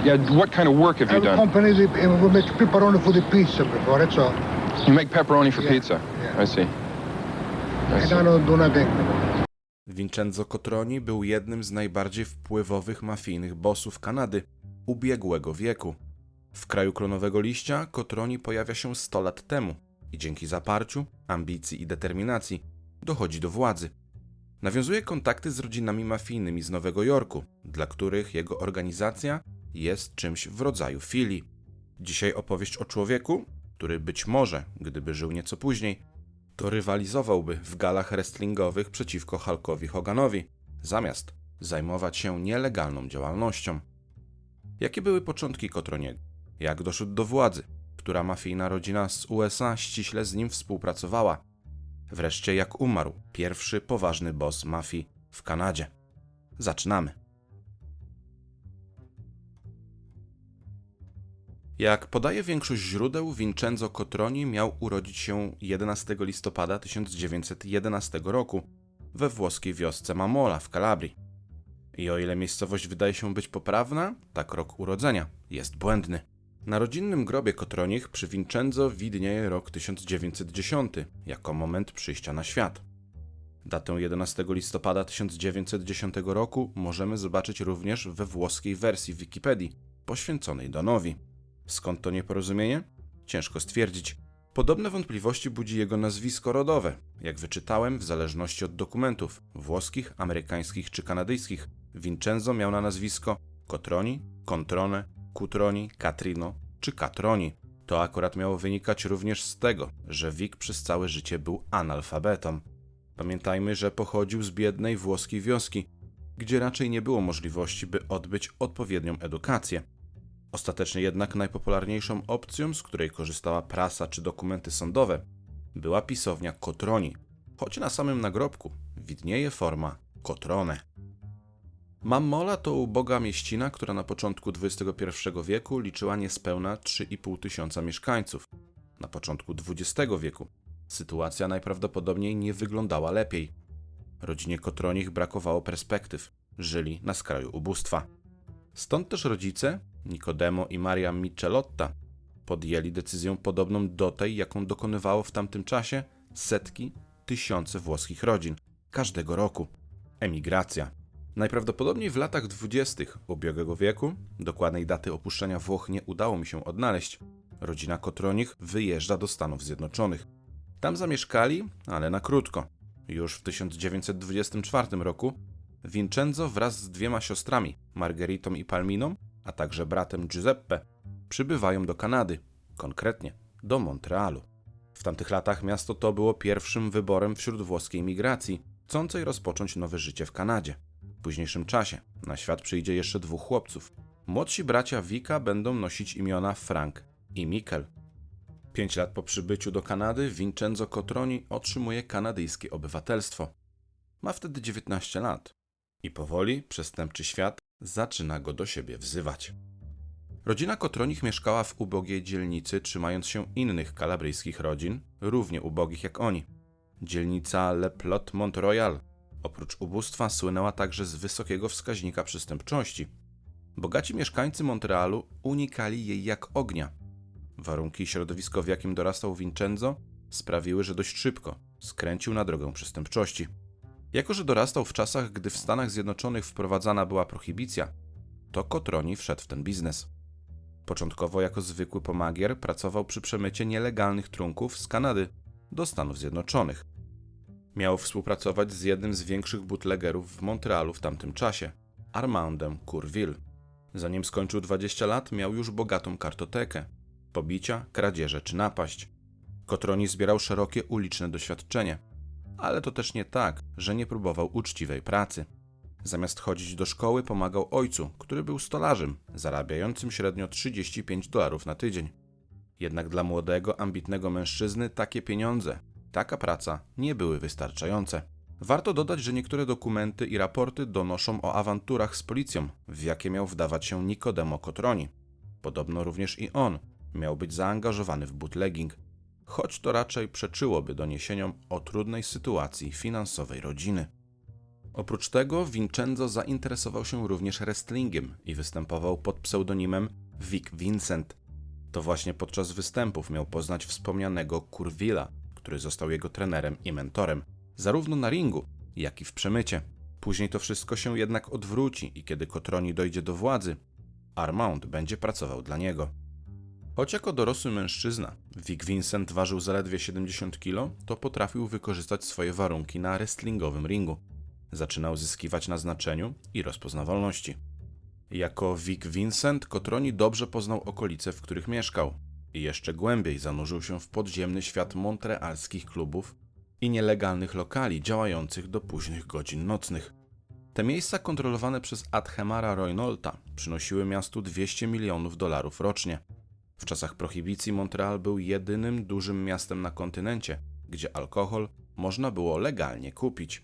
What kind of work have you done? company, we make pepperoni for the pizza before, that's all. You make pepperoni for Yeah, pizza. yeah. I see. I And I see. don't do nothing. Vincenzo Cotroni był jednym z najbardziej wpływowych mafijnych bossów Kanady ubiegłego wieku. W kraju klonowego liścia Cotroni pojawia się 100 lat temu i dzięki zaparciu, ambicji i determinacji dochodzi do władzy. Nawiązuje kontakty z rodzinami mafijnymi z Nowego Jorku, dla których jego organizacja jest czymś w rodzaju filii. Dzisiaj opowieść o człowieku, który być może, gdyby żył nieco później, to rywalizowałby w galach wrestlingowych przeciwko Hulkowi Hoganowi, zamiast zajmować się nielegalną działalnością. Jakie były początki Kotroniego? Jak doszedł do władzy? Która mafijna rodzina z USA ściśle z nim współpracowała? Wreszcie jak umarł pierwszy poważny boss mafii w Kanadzie? Zaczynamy. Jak podaje większość źródeł, Vincenzo Cotroni miał urodzić się 11 listopada 1911 roku we włoskiej wiosce Mamola w Kalabrii. I o ile miejscowość wydaje się być poprawna, tak rok urodzenia jest błędny. Na rodzinnym grobie Cotronich przy Vincenzo widnieje rok 1910 jako moment przyjścia na świat. Datę 11 listopada 1910 roku możemy zobaczyć również we włoskiej wersji Wikipedii poświęconej Donowi. Skąd to nieporozumienie? Ciężko stwierdzić. Podobne wątpliwości budzi jego nazwisko rodowe. Jak wyczytałem, w zależności od dokumentów włoskich, amerykańskich czy kanadyjskich, Vincenzo miał na nazwisko Cotroni, Controne, Cutroni, Catrino czy Catroni. To akurat miało wynikać również z tego, że Wik przez całe życie był analfabetą. Pamiętajmy, że pochodził z biednej włoskiej wioski, gdzie raczej nie było możliwości, by odbyć odpowiednią edukację. Ostatecznie jednak najpopularniejszą opcją, z której korzystała prasa czy dokumenty sądowe, była pisownia Kotroni, choć na samym nagrobku widnieje forma Kotrone. Mammola to uboga mieścina, która na początku XXI wieku liczyła niespełna 3,5 tysiąca mieszkańców. Na początku XX wieku sytuacja najprawdopodobniej nie wyglądała lepiej. Rodzinie Kotronich brakowało perspektyw, żyli na skraju ubóstwa. Stąd też rodzice, Nicodemo i Maria Michelotta, podjęli decyzję podobną do tej, jaką dokonywało w tamtym czasie setki, tysiące włoskich rodzin każdego roku. Emigracja. Najprawdopodobniej w latach dwudziestych ubiegłego wieku, dokładnej daty opuszczenia Włoch nie udało mi się odnaleźć, rodzina Kotronich wyjeżdża do Stanów Zjednoczonych. Tam zamieszkali, ale na krótko. Już w 1924 roku Vincenzo wraz z dwiema siostrami, Margeritą i Palminą, a także bratem Giuseppe, przybywają do Kanady, konkretnie do Montrealu. W tamtych latach miasto to było pierwszym wyborem wśród włoskiej migracji, chcącej rozpocząć nowe życie w Kanadzie. W późniejszym czasie na świat przyjdzie jeszcze dwóch chłopców. Młodsi bracia Wika będą nosić imiona Frank i Mikkel. Pięć lat po przybyciu do Kanady Vincenzo Cotroni otrzymuje kanadyjskie obywatelstwo. Ma wtedy 19 lat i powoli przestępczy świat zaczyna go do siebie wzywać. Rodzina Kotronich mieszkała w ubogiej dzielnicy, trzymając się innych kalabryjskich rodzin, równie ubogich jak oni. Dzielnica Le Plot Mont Royal, oprócz ubóstwa, słynęła także z wysokiego wskaźnika przestępczości. Bogaci mieszkańcy Montrealu unikali jej jak ognia. Warunki i środowisko, w jakim dorastał Vincenzo, sprawiły, że dość szybko skręcił na drogę przestępczości. Jako, że dorastał w czasach, gdy w Stanach Zjednoczonych wprowadzana była prohibicja, to Kotroni wszedł w ten biznes. Początkowo jako zwykły pomagier pracował przy przemycie nielegalnych trunków z Kanady do Stanów Zjednoczonych. Miał współpracować z jednym z większych bootlegerów w Montrealu w tamtym czasie, Armandem Courville. Zanim skończył 20 lat, miał już bogatą kartotekę pobicia, kradzieże czy napaść. Kotroni zbierał szerokie uliczne doświadczenie, ale to też nie tak, że nie próbował uczciwej pracy. Zamiast chodzić do szkoły, pomagał ojcu, który był stolarzem, zarabiającym średnio 35 dolarów na tydzień. Jednak dla młodego, ambitnego mężczyzny takie pieniądze, taka praca nie były wystarczające. Warto dodać, że niektóre dokumenty i raporty donoszą o awanturach z policją, w jakie miał wdawać się Nicodemo Cotroni. Podobno również i on miał być zaangażowany w bootlegging, choć to raczej przeczyłoby doniesieniom o trudnej sytuacji finansowej rodziny. Oprócz tego Vincenzo zainteresował się również wrestlingiem i występował pod pseudonimem Vic Vincent. To właśnie podczas występów miał poznać wspomnianego Kurwila, który został jego trenerem i mentorem, zarówno na ringu, jak i w przemycie. Później to wszystko się jednak odwróci i kiedy Kotroni dojdzie do władzy, Armand będzie pracował dla niego. Choć jako dorosły mężczyzna Vic Vincent ważył zaledwie 70 kg, to potrafił wykorzystać swoje warunki na wrestlingowym ringu. Zaczynał zyskiwać na znaczeniu i rozpoznawalności. Jako Vic Vincent Kotroni dobrze poznał okolice, w których mieszkał i jeszcze głębiej zanurzył się w podziemny świat montrealskich klubów i nielegalnych lokali działających do późnych godzin nocnych. Te miejsca kontrolowane przez Adhemara Roynolta przynosiły miastu 200 milionów dolarów rocznie. W czasach prohibicji Montreal był jedynym dużym miastem na kontynencie, gdzie alkohol można było legalnie kupić.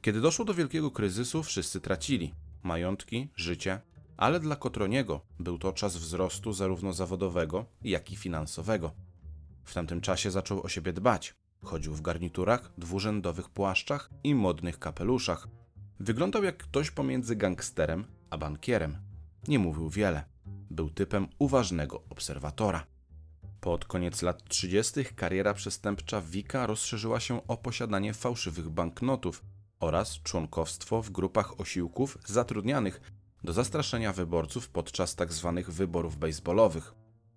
Kiedy doszło do wielkiego kryzysu, wszyscy tracili majątki, życie, ale dla Kotroniego był to czas wzrostu zarówno zawodowego, jak i finansowego. W tamtym czasie zaczął o siebie dbać. Chodził w garniturach, dwurzędowych płaszczach i modnych kapeluszach. Wyglądał jak ktoś pomiędzy gangsterem a bankierem. Nie mówił wiele. Był typem uważnego obserwatora. Pod koniec lat 30. kariera przestępcza Wika rozszerzyła się o posiadanie fałszywych banknotów oraz członkowstwo w grupach osiłków zatrudnianych do zastraszenia wyborców podczas tzw. wyborów baseballowych.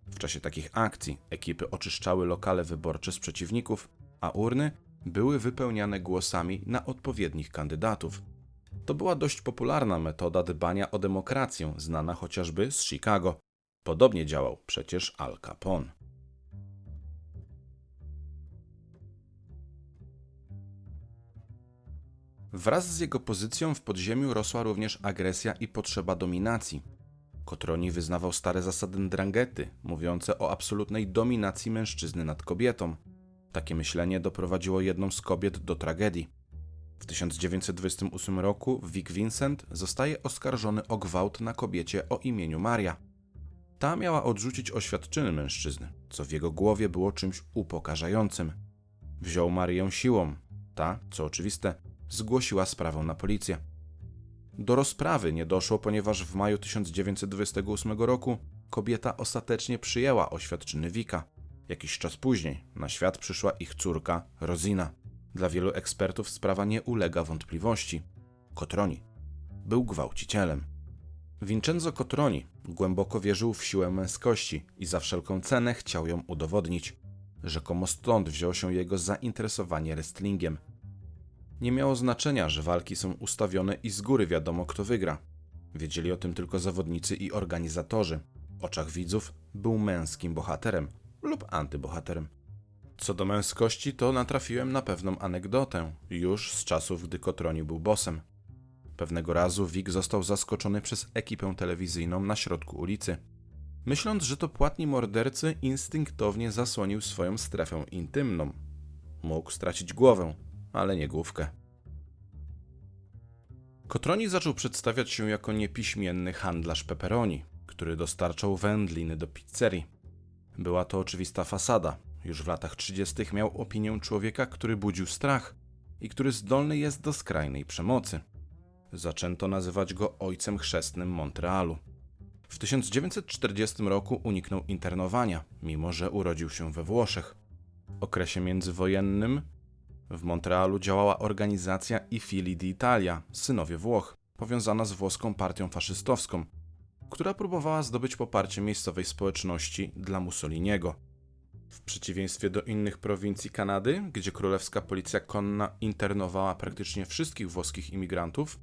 W czasie takich akcji ekipy oczyszczały lokale wyborcze z przeciwników, a urny były wypełniane głosami na odpowiednich kandydatów. To była dość popularna metoda dbania o demokrację, znana chociażby z Chicago. Podobnie działał przecież Al Capone. Wraz z jego pozycją w podziemiu rosła również agresja i potrzeba dominacji. Kotroni wyznawał stare zasady Ndrangety, mówiące o absolutnej dominacji mężczyzny nad kobietą. Takie myślenie doprowadziło jedną z kobiet do tragedii. W 1928 roku Vic Vincent zostaje oskarżony o gwałt na kobiecie o imieniu Maria. Ta miała odrzucić oświadczyny mężczyzny, co w jego głowie było czymś upokarzającym. Wziął Marię siłą. Ta, co oczywiste, zgłosiła sprawę na policję. Do rozprawy nie doszło, ponieważ w maju 1928 roku kobieta ostatecznie przyjęła oświadczyny Wika. Jakiś czas później na świat przyszła ich córka Rosina. Dla wielu ekspertów sprawa nie ulega wątpliwości. Kotroni był gwałcicielem. Vincenzo Kotroni głęboko wierzył w siłę męskości i za wszelką cenę chciał ją udowodnić. Rzekomo stąd wziął się jego zainteresowanie wrestlingiem. Nie miało znaczenia, że walki są ustawione i z góry wiadomo, kto wygra. Wiedzieli o tym tylko zawodnicy i organizatorzy. W oczach widzów był męskim bohaterem lub antybohaterem. Co do męskości, to natrafiłem na pewną anegdotę, już z czasów, gdy Kotroni był bosem. Pewnego razu Wik został zaskoczony przez ekipę telewizyjną na środku ulicy. Myśląc, że to płatni mordercy, instynktownie zasłonił swoją strefę intymną. Mógł stracić głowę, ale nie główkę. Kotroni zaczął przedstawiać się jako niepiśmienny handlarz peperoni, który dostarczał wędliny do pizzerii. Była to oczywista fasada. Już w latach 30. miał opinię człowieka, który budził strach i który zdolny jest do skrajnej przemocy. Zaczęto nazywać go ojcem chrzestnym Montrealu. W 1940 roku uniknął internowania, mimo że urodził się we Włoszech. W okresie międzywojennym w Montrealu działała organizacja I Fili d'Italia, synowie Włoch, powiązana z włoską partią faszystowską, która próbowała zdobyć poparcie miejscowej społeczności dla Mussoliniego. W przeciwieństwie do innych prowincji Kanady, gdzie królewska policja konna internowała praktycznie wszystkich włoskich imigrantów,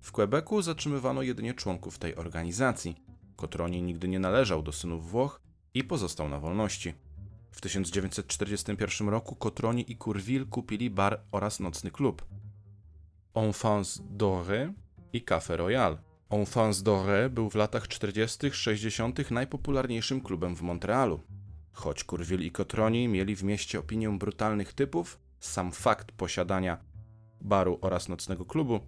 w Quebecu zatrzymywano jedynie członków tej organizacji. Kotroni nigdy nie należał do synów Włoch i pozostał na wolności. W 1941 roku Kotroni i Courville kupili bar oraz nocny klub. Enfants Doré i Café Royal. Enfants Doré był w latach 40. 60. najpopularniejszym klubem w Montrealu. Choć Courville i Kotroni mieli w mieście opinię brutalnych typów, sam fakt posiadania baru oraz nocnego klubu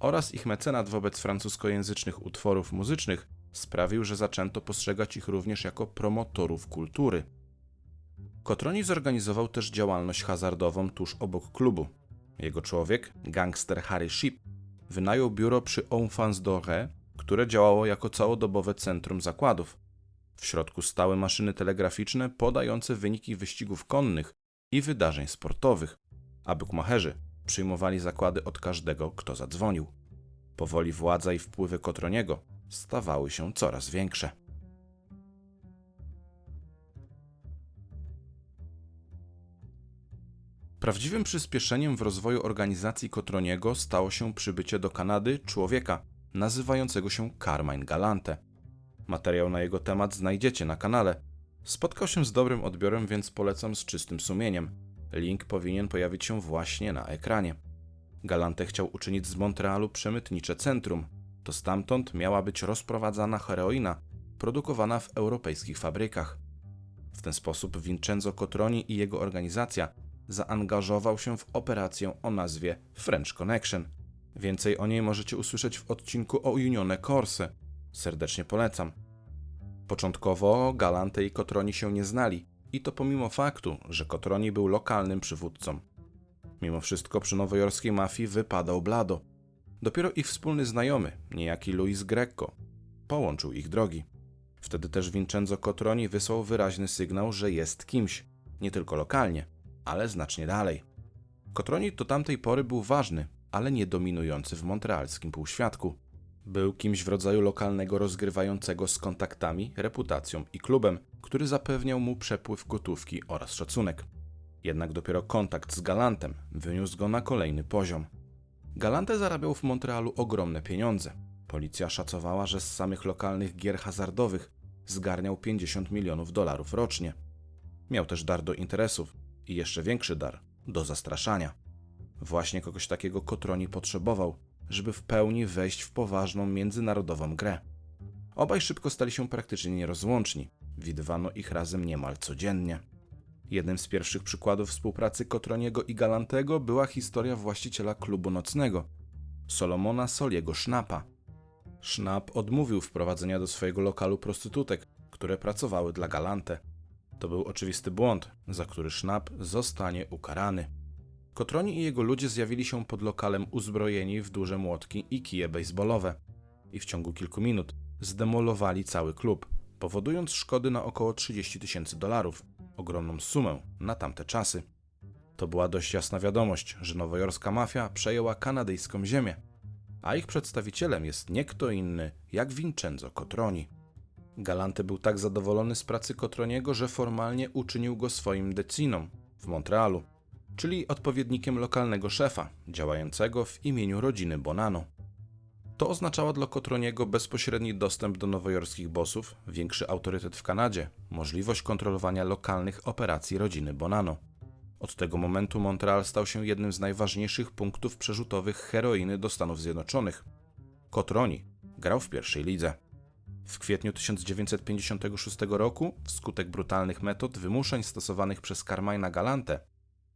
oraz ich mecenat wobec francuskojęzycznych utworów muzycznych sprawił, że zaczęto postrzegać ich również jako promotorów kultury. Kotroni zorganizował też działalność hazardową tuż obok klubu. Jego człowiek, gangster Harry Ship, wynajął biuro przy Enfants d'Oré, które działało jako całodobowe centrum zakładów. W środku stały maszyny telegraficzne podające wyniki wyścigów konnych i wydarzeń sportowych, a bukmacherzy przyjmowali zakłady od każdego, kto zadzwonił. Powoli władza i wpływy Kotroniego stawały się coraz większe. Prawdziwym przyspieszeniem w rozwoju organizacji Kotroniego stało się przybycie do Kanady człowieka nazywającego się Carmine Galante. Materiał na jego temat znajdziecie na kanale. Spotkał się z dobrym odbiorem, więc polecam z czystym sumieniem. Link powinien pojawić się właśnie na ekranie. Galante chciał uczynić z Montrealu przemytnicze centrum. To stamtąd miała być rozprowadzana heroina, produkowana w europejskich fabrykach. W ten sposób Vincenzo Cotroni i jego organizacja zaangażował się w operację o nazwie French Connection. Więcej o niej możecie usłyszeć w odcinku o Unione Corse. Serdecznie polecam. Początkowo Galante i Cotroni się nie znali, i to pomimo faktu, że Cotroni był lokalnym przywódcą. Mimo wszystko przy nowojorskiej mafii wypadał blado. Dopiero ich wspólny znajomy, niejaki Luis Greco, połączył ich drogi. Wtedy też Vincenzo Cotroni wysłał wyraźny sygnał, że jest kimś, nie tylko lokalnie, ale znacznie dalej. Cotroni do tamtej pory był ważny, ale nie dominujący w montrealskim półświadku. Był kimś w rodzaju lokalnego rozgrywającego z kontaktami, reputacją i klubem, który zapewniał mu przepływ gotówki oraz szacunek. Jednak dopiero kontakt z Galantem wyniósł go na kolejny poziom. Galante zarabiał w Montrealu ogromne pieniądze. Policja szacowała, że z samych lokalnych gier hazardowych zgarniał 50 milionów dolarów rocznie. Miał też dar do interesów i jeszcze większy dar do zastraszania. Właśnie kogoś takiego Kotroni potrzebował, żeby w pełni wejść w poważną międzynarodową grę. Obaj szybko stali się praktycznie nierozłączni. Widywano ich razem niemal codziennie. Jednym z pierwszych przykładów współpracy Kotroniego i Galantego była historia właściciela klubu nocnego, Solomona Soliego Sznapa. Sznap odmówił wprowadzenia do swojego lokalu prostytutek, które pracowały dla Galante. To był oczywisty błąd, za który Sznap zostanie ukarany. Kotroni i jego ludzie zjawili się pod lokalem uzbrojeni w duże młotki i kije baseballowe i w ciągu kilku minut zdemolowali cały klub, powodując szkody na około 30 tysięcy dolarów, ogromną sumę na tamte czasy. To była dość jasna wiadomość, że nowojorska mafia przejęła kanadyjską ziemię, a ich przedstawicielem jest nie kto inny jak Vincenzo Cotroni. Galante był tak zadowolony z pracy Cotroniego, że formalnie uczynił go swoim deciną w Montrealu, czyli odpowiednikiem lokalnego szefa, działającego w imieniu rodziny Bonano. To oznaczało dla Cotroniego bezpośredni dostęp do nowojorskich bossów, większy autorytet w Kanadzie, możliwość kontrolowania lokalnych operacji rodziny Bonano. Od tego momentu Montreal stał się jednym z najważniejszych punktów przerzutowych heroiny do Stanów Zjednoczonych. Cotroni grał w pierwszej lidze. W kwietniu 1956 roku, wskutek brutalnych metod wymuszeń stosowanych przez Carmina Galante,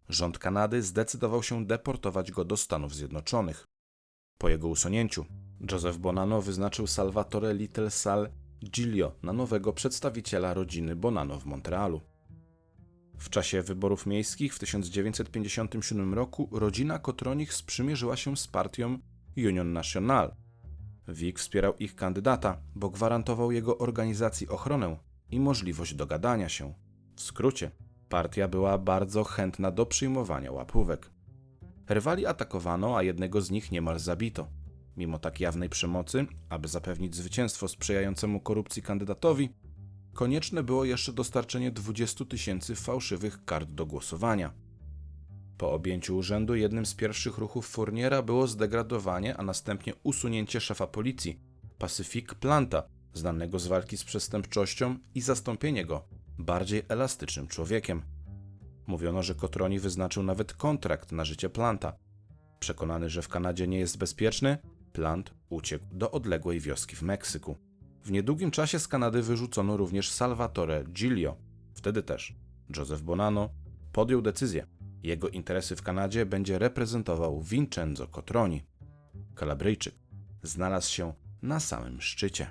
rząd Kanady zdecydował się deportować go do Stanów Zjednoczonych. Po jego usunięciu, Joseph Bonanno wyznaczył Salvatore Little Sal Giglio na nowego przedstawiciela rodziny Bonanno w Montrealu. W czasie wyborów miejskich w 1957 roku rodzina Kotronich sprzymierzyła się z partią Union National. WIG wspierał ich kandydata, bo gwarantował jego organizacji ochronę i możliwość dogadania się. W skrócie, partia była bardzo chętna do przyjmowania łapówek. Rywali atakowano, a jednego z nich niemal zabito. Mimo tak jawnej przemocy, aby zapewnić zwycięstwo sprzyjającemu korupcji kandydatowi, konieczne było jeszcze dostarczenie 20 tysięcy fałszywych kart do głosowania. Po objęciu urzędu jednym z pierwszych ruchów Fourniera było zdegradowanie, a następnie usunięcie szefa policji, Pacific Planta, znanego z walki z przestępczością i zastąpienie go bardziej elastycznym człowiekiem. Mówiono, że Kotroni wyznaczył nawet kontrakt na życie Planta. Przekonany, że w Kanadzie nie jest bezpieczny, Plant uciekł do odległej wioski w Meksyku. W niedługim czasie z Kanady wyrzucono również Salvatore Giglio. Wtedy też Joseph Bonanno podjął decyzję. Jego interesy w Kanadzie będzie reprezentował Vincenzo Cotroni. Kalabryjczyk znalazł się na samym szczycie.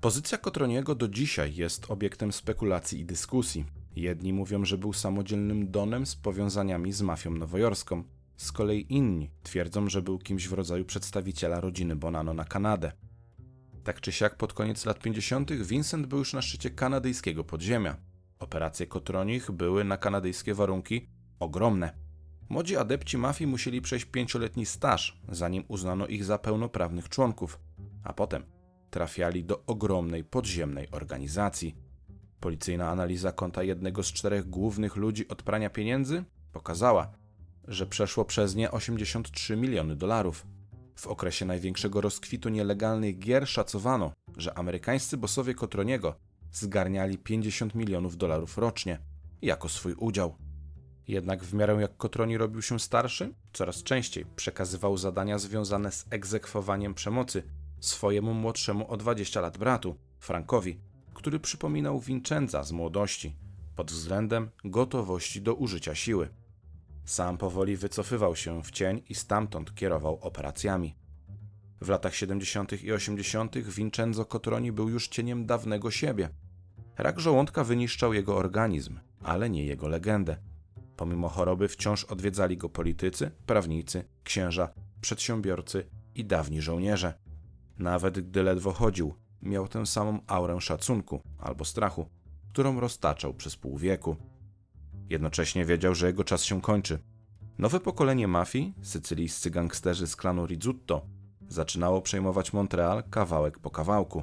Pozycja Kotroniego do dzisiaj jest obiektem spekulacji i dyskusji. Jedni mówią, że był samodzielnym donem z powiązaniami z mafią nowojorską. Z kolei inni twierdzą, że był kimś w rodzaju przedstawiciela rodziny Bonano na Kanadę. Tak czy siak pod koniec lat 50. Vincent był już na szczycie kanadyjskiego podziemia. Operacje Kotronich były na kanadyjskie warunki ogromne. Młodzi adepci mafii musieli przejść pięcioletni staż, zanim uznano ich za pełnoprawnych członków, a potem trafiali do ogromnej podziemnej organizacji. Policyjna analiza konta jednego z czterech głównych ludzi od prania pieniędzy pokazała, że przeszło przez nie 83 miliony dolarów. W okresie największego rozkwitu nielegalnych gier szacowano, że amerykańscy bossowie Kotroniego zgarniali 50 milionów dolarów rocznie jako swój udział. Jednak w miarę jak Kotroni robił się starszy, coraz częściej przekazywał zadania związane z egzekwowaniem przemocy swojemu młodszemu o 20 lat bratu, Frankowi, który przypominał Vincenza z młodości pod względem gotowości do użycia siły. Sam powoli wycofywał się w cień i stamtąd kierował operacjami. W latach 70. i 80. Vincenzo Cotroni był już cieniem dawnego siebie. Rak żołądka wyniszczał jego organizm, ale nie jego legendę. Pomimo choroby wciąż odwiedzali go politycy, prawnicy, księża, przedsiębiorcy i dawni żołnierze. Nawet gdy ledwo chodził, miał tę samą aurę szacunku albo strachu, którą roztaczał przez pół wieku. Jednocześnie wiedział, że jego czas się kończy. Nowe pokolenie mafii, sycylijscy gangsterzy z klanu Rizzuto, zaczynało przejmować Montreal kawałek po kawałku.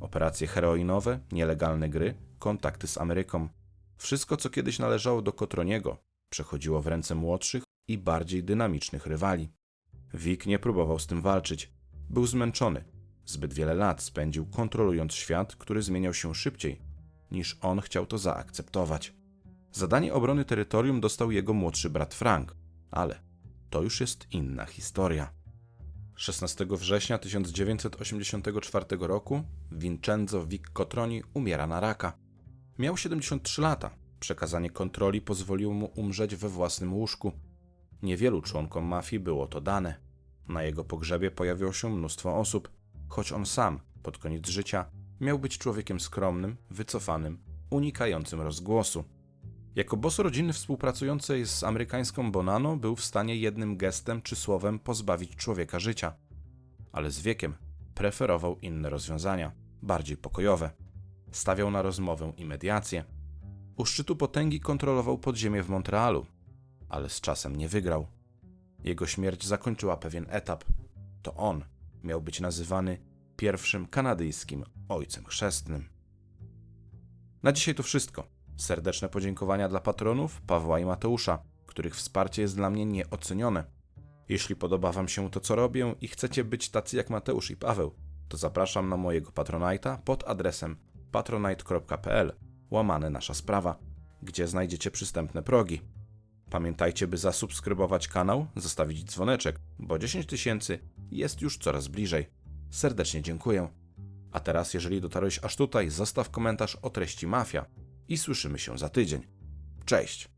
Operacje heroinowe, nielegalne gry, kontakty z Ameryką. Wszystko, co kiedyś należało do Kotroniego, przechodziło w ręce młodszych i bardziej dynamicznych rywali. Wik nie próbował z tym walczyć. Był zmęczony. Zbyt wiele lat spędził kontrolując świat, który zmieniał się szybciej, niż on chciał to zaakceptować. Zadanie obrony terytorium dostał jego młodszy brat Frank, ale to już jest inna historia. 16 września 1984 roku Vincenzo Vic Cotroni umiera na raka. Miał 73 lata. Przekazanie kontroli pozwoliło mu umrzeć we własnym łóżku. Niewielu członkom mafii było to dane. Na jego pogrzebie pojawiło się mnóstwo osób, choć on sam, pod koniec życia, miał być człowiekiem skromnym, wycofanym, unikającym rozgłosu. Jako boss rodziny współpracującej z amerykańską Bonano był w stanie jednym gestem czy słowem pozbawić człowieka życia. Ale z wiekiem preferował inne rozwiązania, bardziej pokojowe. Stawiał na rozmowę i mediację. U szczytu potęgi kontrolował podziemie w Montrealu, ale z czasem nie wygrał. Jego śmierć zakończyła pewien etap. To on miał być nazywany pierwszym kanadyjskim ojcem chrzestnym. Na dzisiaj to wszystko. Serdeczne podziękowania dla patronów Pawła i Mateusza, których wsparcie jest dla mnie nieocenione. Jeśli podoba Wam się to, co robię i chcecie być tacy jak Mateusz i Paweł, to zapraszam na mojego Patronite'a pod adresem patronite.pl łamane nasza sprawa, gdzie znajdziecie przystępne progi. Pamiętajcie, by zasubskrybować kanał, zostawić dzwoneczek, bo 10 tysięcy jest już coraz bliżej. Serdecznie dziękuję. A teraz, jeżeli dotarłeś aż tutaj, zostaw komentarz o treści Mafia i słyszymy się za tydzień. Cześć!